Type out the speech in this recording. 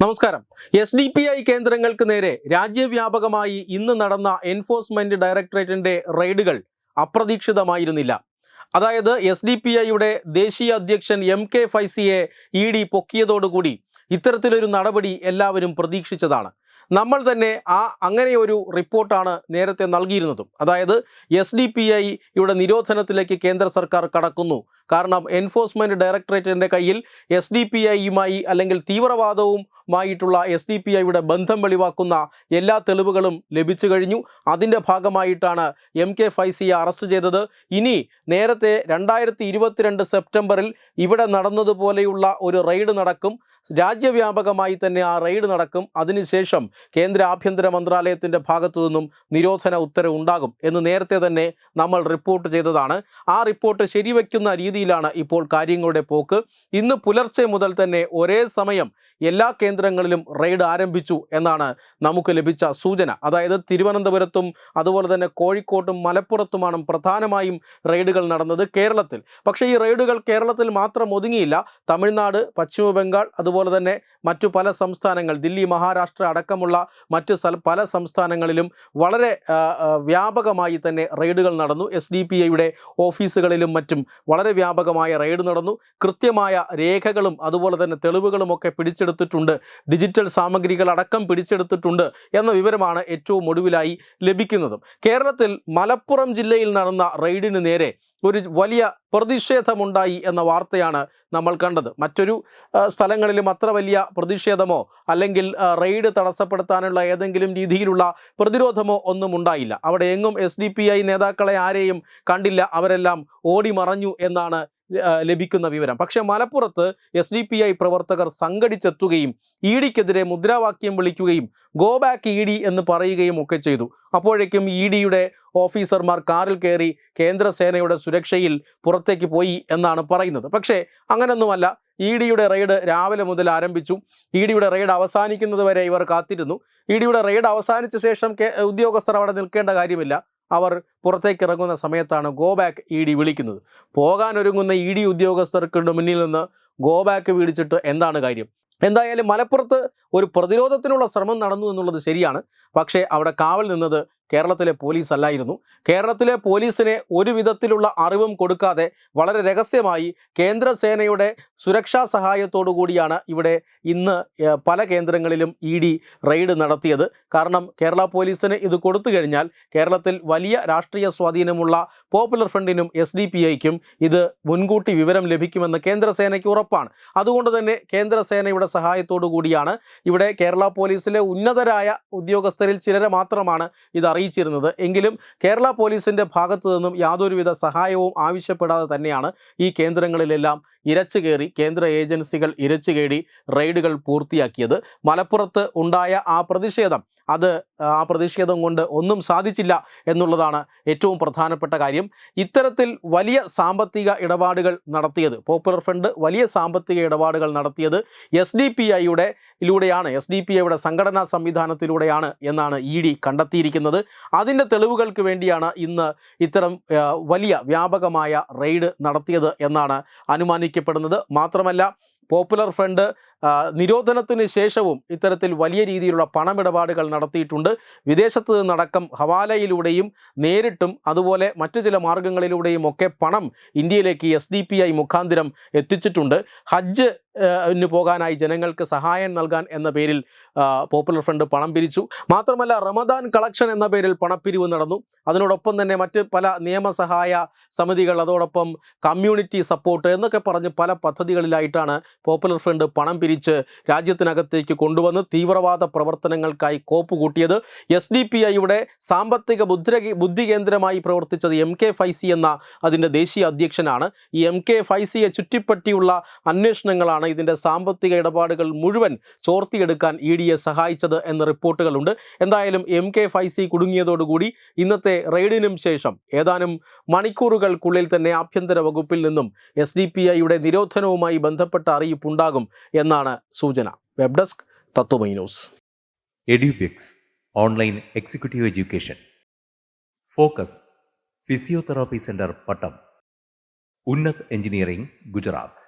നമസ്കാരം. S D P I കേന്ദ്രങ്ങൾക്ക് നേരെ രാജ്യവ്യാപകമായി ഇന്ന് നടന്ന എൻഫോഴ്സ്മെന്റ് ഡയറക്ടറേറ്റിന്റെ റെയ്ഡുകൾ അപ്രതീക്ഷിതമായിരുന്നില്ല. അതായത് എസ് ഡി പി ഐയുടെ ദേശീയ അധ്യക്ഷൻ എം കെ ഫൈസിയെ ഇ ഡി പൊക്കിയതോടുകൂടി ഇത്തരത്തിലൊരു നടപടി എല്ലാവരും പ്രതീക്ഷിച്ചതാണ്. നമ്മൾ തന്നെ ആ അങ്ങനെ ഒരു റിപ്പോർട്ടാണ് നേരത്തെ നൽകിയിരുന്നതും. അതായത് എസ് ഡി പി ഐ ഇവിടെ നിരോധനത്തിലേക്ക് കേന്ദ്ര സർക്കാർ കടക്കുന്നു. കാരണം എൻഫോഴ്സ്മെന്റ് ഡയറക്ടറേറ്റിന്റെ കയ്യിൽ എസ് ഡി പി ഐയുമായി അല്ലെങ്കിൽ തീവ്രവാദവുമായിട്ടുള്ള എസ് ഡി പി ഐയുടെ ബന്ധം വെളിവാക്കുന്ന എല്ലാ തെളിവുകളും ലഭിച്ചു കഴിഞ്ഞു. അതിന്റെ ഭാഗമായിട്ടാണ് എം കെ ഫൈസിയെ അറസ്റ്റ് ചെയ്തത്. ഇനി നേരത്തെ രണ്ടായിരത്തി ഇരുപത്തിരണ്ട് സെപ്റ്റംബറിൽ ഇവിടെ നടന്നതുപോലെയുള്ള ഒരു റെയ്ഡ് നടക്കും. രാജ്യവ്യാപകമായി തന്നെ ആ റെയ്ഡ് നടക്കും. അതിനുശേഷം കേന്ദ്ര ആഭ്യന്തര മന്ത്രാലയത്തിന്റെ ഭാഗത്തു നിന്നും നിരോധന ഉത്തരവ് ഉണ്ടാകും എന്ന് നേരത്തെ തന്നെ നമ്മൾ റിപ്പോർട്ട് ചെയ്തതാണ്. ആ റിപ്പോർട്ട് ശരിവെക്കുന്ന രീതിയിലാണ് ഇപ്പോൾ കാര്യങ്ങളുടെ പോക്ക്. ഇന്ന് പുലർച്ചെ മുതൽ തന്നെ ഒരേ സമയം എല്ലാ കേന്ദ്രങ്ങളിലും റെയ്ഡ് ആരംഭിച്ചു എന്നാണ് നമുക്ക് ലഭിച്ച സൂചന. അതായത് തിരുവനന്തപുരത്തും അതുപോലെ തന്നെ കോഴിക്കോട്ടും മലപ്പുറത്തുമാണ് പ്രധാനമായും റെയ്ഡുകൾ നടന്നത് കേരളത്തിൽ. പക്ഷേ ഈ റെയ്ഡുകൾ കേരളത്തിൽ മാത്രം ഒതുങ്ങിയില്ല. തമിഴ്നാട് പശ്ചിമ ബംഗാൾ അതുപോലെ തന്നെ മറ്റു പല സംസ്ഥാനങ്ങൾ ദില്ലി മഹാരാഷ്ട്ര അടക്കമുള്ള മറ്റ് സ്ഥല പല സംസ്ഥാനങ്ങളിലും വളരെ വ്യാപകമായി തന്നെ റെയ്ഡുകൾ നടന്നു. എസ് ഡി പി ഐയുടെ ഓഫീസുകളിലും മറ്റും വളരെ വ്യാപകമായ റെയ്ഡ് നടന്നു. കൃത്യമായ രേഖകളും അതുപോലെ തന്നെ തെളിവുകളും ഒക്കെ പിടിച്ചെടുത്തിട്ടുണ്ട്. ഡിജിറ്റൽ സാമഗ്രികൾ അടക്കം പിടിച്ചെടുത്തിട്ടുണ്ട് എന്ന വിവരമാണ് ഏറ്റവും ഒടുവിലായി ലഭിക്കുന്നതും. കേരളത്തിൽ മലപ്പുറം ജില്ലയിൽ നടന്ന റെയ്ഡിന് നേരെ ഒരു വലിയ പ്രതിഷേധമുണ്ടായി എന്ന വാർത്തയാണ് നമ്മൾ കണ്ടത്. മറ്റൊരു സ്ഥലങ്ങളിലും അത്ര വലിയ പ്രതിഷേധമോ അല്ലെങ്കിൽ റെയ്ഡ് തടസ്സപ്പെടുത്താനുള്ള ഏതെങ്കിലും രീതിയിലുള്ള പ്രതിരോധമോ ഒന്നും ഉണ്ടായില്ല. അവിടെ എങ്ങും എസ് നേതാക്കളെ ആരെയും കണ്ടില്ല. അവരെല്ലാം ഓടി മറഞ്ഞു എന്നാണ് ലഭിക്കുന്ന വിവരം. പക്ഷേ മലപ്പുറത്ത് എസ് ഡി പി ഐ പ്രവർത്തകർ സംഘടിച്ചെത്തുകയും ഇ ഡിക്കെതിരെ മുദ്രാവാക്യം വിളിക്കുകയും ഗോ ബാക്ക് ഇ ഡി എന്ന് പറയുകയും ഒക്കെ ചെയ്തു. അപ്പോഴേക്കും ഇ ഡിയുടെ ഓഫീസർമാർ കാറിൽ കയറി കേന്ദ്രസേനയുടെ സുരക്ഷയിൽ പുറത്തേക്ക് പോയി എന്നാണ് പറയുന്നത്. പക്ഷേ അങ്ങനൊന്നുമല്ല ഇ ഡിയുടെ റെയ്ഡ് രാവിലെ മുതൽ ആരംഭിച്ചു. ഇ ഡിയുടെ റെയ്ഡ് അവസാനിക്കുന്നത് വരെ ഇവർ കാത്തിരുന്നു. ഇ ഡിയുടെ റെയ്ഡ് അവസാനിച്ച ശേഷം ഉദ്യോഗസ്ഥർ അവിടെ നിൽക്കേണ്ട കാര്യമില്ല. അവർ പുറത്തേക്ക് ഇറങ്ങുന്ന സമയത്താണ് ഗോ ബാക്ക് ഇ ഡി വിളിക്കുന്നത്. പോകാനൊരുങ്ങുന്ന ഇ ഡി ഉദ്യോഗസ്ഥർക്ക് മുന്നിൽ നിന്ന് ഗോ ബാക്ക് വീടിച്ചിട്ട് എന്താണ് കാര്യം? എന്തായാലും മലപ്പുറത്ത് ഒരു പ്രതിരോധത്തിനുള്ള ശ്രമം നടന്നു എന്നുള്ളത് ശരിയാണ്. പക്ഷേ അവിടെ കാവൽ നിന്നത് കേരളത്തിലെ പോലീസ് അല്ലായിരുന്നു കേരളത്തിലെ പോലീസിനെ ഒരു വിധത്തിലുള്ള അറിവും കൊടുക്കാതെ വളരെ രഹസ്യമായി കേന്ദ്രസേനയുടെ സുരക്ഷാ സഹായത്തോടു കൂടിയാണ് ഇവിടെ ഇന്ന് പല കേന്ദ്രങ്ങളിലും ഇ ഡി റെയ്ഡ് നടത്തിയത്. കാരണം കേരള പോലീസിന് ഇത് കൊടുത്തു കഴിഞ്ഞാൽ കേരളത്തിൽ വലിയ രാഷ്ട്രീയ സ്വാധീനമുള്ള പോപ്പുലർ ഫ്രണ്ടിനും എസ് ഡി പി ഐക്കും ഇത് മുൻകൂട്ടി വിവരം ലഭിക്കുമെന്ന് കേന്ദ്രസേനയ്ക്ക് ഉറപ്പാണ്. അതുകൊണ്ട് തന്നെ കേന്ദ്രസേനയുടെ സഹായത്തോടു കൂടിയാണ് ഇവിടെ കേരള പോലീസിലെ ഉന്നതരായ ഉദ്യോഗസ്ഥരിൽ ചിലരെ മാത്രമാണ് ഇത് അറിയിച്ചിരുന്നത്. എങ്കിലും കേരള പോലീസിന്റെ ഭാഗത്തു നിന്നും യാതൊരുവിധ സഹായവും ആവശ്യപ്പെടാതെ തന്നെയാണ് ഈ കേന്ദ്രങ്ങളിലെല്ലാം ഇരച്ചു കയറി കേന്ദ്ര ഏജൻസികൾ ഇരച്ചു കയറി റെയ്ഡുകൾ പൂർത്തിയാക്കിയത്. മലപ്പുറത്ത് ഉണ്ടായ ആ പ്രതിഷേധം അത് ആ പ്രതിഷേധം കൊണ്ട് ഒന്നും സാധിച്ചില്ല എന്നുള്ളതാണ് ഏറ്റവും പ്രധാനപ്പെട്ട കാര്യം. ഇത്തരത്തിൽ വലിയ സാമ്പത്തിക ഇടപാടുകൾ നടത്തിയത് പോപ്പുലർ ഫ്രണ്ട് വലിയ സാമ്പത്തിക ഇടപാടുകൾ നടത്തിയത് എസ് ഡി പി ഐയുടെ യിലൂടെയാണ് എസ് ഡി പി ഐയുടെ സംഘടനാ സംവിധാനത്തിലൂടെയാണ് എന്നാണ് ഇ ഡി കണ്ടെത്തിയിരിക്കുന്നത്. അതിന്റെ തെളിവുകൾക്ക് വേണ്ടിയാണ് ഇന്ന് ഇത്തരം വലിയ വ്യാപകമായ റെയ്ഡ് നടത്തിയത് എന്നാണ് അനുമാനിക്കപ്പെടുന്നത്. മാത്രമല്ല പോപ്പുലർ ഫ്രണ്ട് നിരോധനത്തിന് ശേഷവും ഇത്തരത്തിൽ വലിയ രീതിയിലുള്ള പണമിടപാടുകൾ നടത്തിയിട്ടുണ്ട്. വിദേശത്ത് നിന്നടക്കം ഹവാലയിലൂടെയും നേരിട്ടും അതുപോലെ മറ്റു ചില മാർഗങ്ങളിലൂടെയും ഒക്കെ പണം ഇന്ത്യയിലേക്ക് എസ് മുഖാന്തിരം എത്തിച്ചിട്ടുണ്ട്. ഹജ്ജ് പോകാനായി ജനങ്ങൾക്ക് സഹായം നൽകാൻ എന്ന പേരിൽ പോപ്പുലർ ഫ്രണ്ട് പണം പിരിച്ചു. മാത്രമല്ല റമദാൻ കളക്ഷൻ എന്ന പേരിൽ പണപ്പിരിവ് നടന്നു. അതിനോടൊപ്പം തന്നെ മറ്റ് പല നിയമസഹായ സമിതികൾ അതോടൊപ്പം കമ്മ്യൂണിറ്റി സപ്പോർട്ട് എന്നൊക്കെ പറഞ്ഞ് പല പദ്ധതികളിലായിട്ടാണ് പോപ്പുലർ ഫ്രണ്ട് പണം പിരിച്ച് രാജ്യത്തിനകത്തേക്ക് കൊണ്ടുവന്ന് തീവ്രവാദ പ്രവർത്തനങ്ങൾക്കായി കോപ്പ് കൂട്ടിയത്. എസ് ഡി പി ഐയുടെ സാമ്പത്തിക ബുദ്ധി ബുദ്ധി കേന്ദ്രമായി പ്രവർത്തിച്ചത് എം കെ ഫൈസി എന്ന അതിന്റെ ദേശീയ അധ്യക്ഷനാണ്. ഈ എം കെ ഫൈസിയെ ചുറ്റിപ്പറ്റിയുള്ള അന്വേഷണങ്ങളാണ് ഇതിന്റെ സാമ്പത്തിക ഇടപാടുകൾ മുഴുവൻ ചോർത്തിയെടുക്കാൻ ഇ ഡിയെ സഹായിച്ചത് എന്ന റിപ്പോർട്ടുകളുണ്ട്. എന്തായാലും എം കെ ഫൈസി കുടുങ്ങിയതോടുകൂടി ഇന്നത്തെ റെയ്ഡിനും ശേഷം ഏതാനും മണിക്കൂറുകൾക്കുള്ളിൽ തന്നെ ആഭ്യന്തര വകുപ്പിൽ നിന്നും എസ് ഡി പി ഐയുടെ നിരോധനവുമായി ബന്ധപ്പെട്ട അറിയിപ്പുണ്ടാകും എന്നാണ് സൂചന. Web desk Tatwamayi news. Online executive education. Focus physiotherapy centre Pattom. Unnat engineering Gujarat.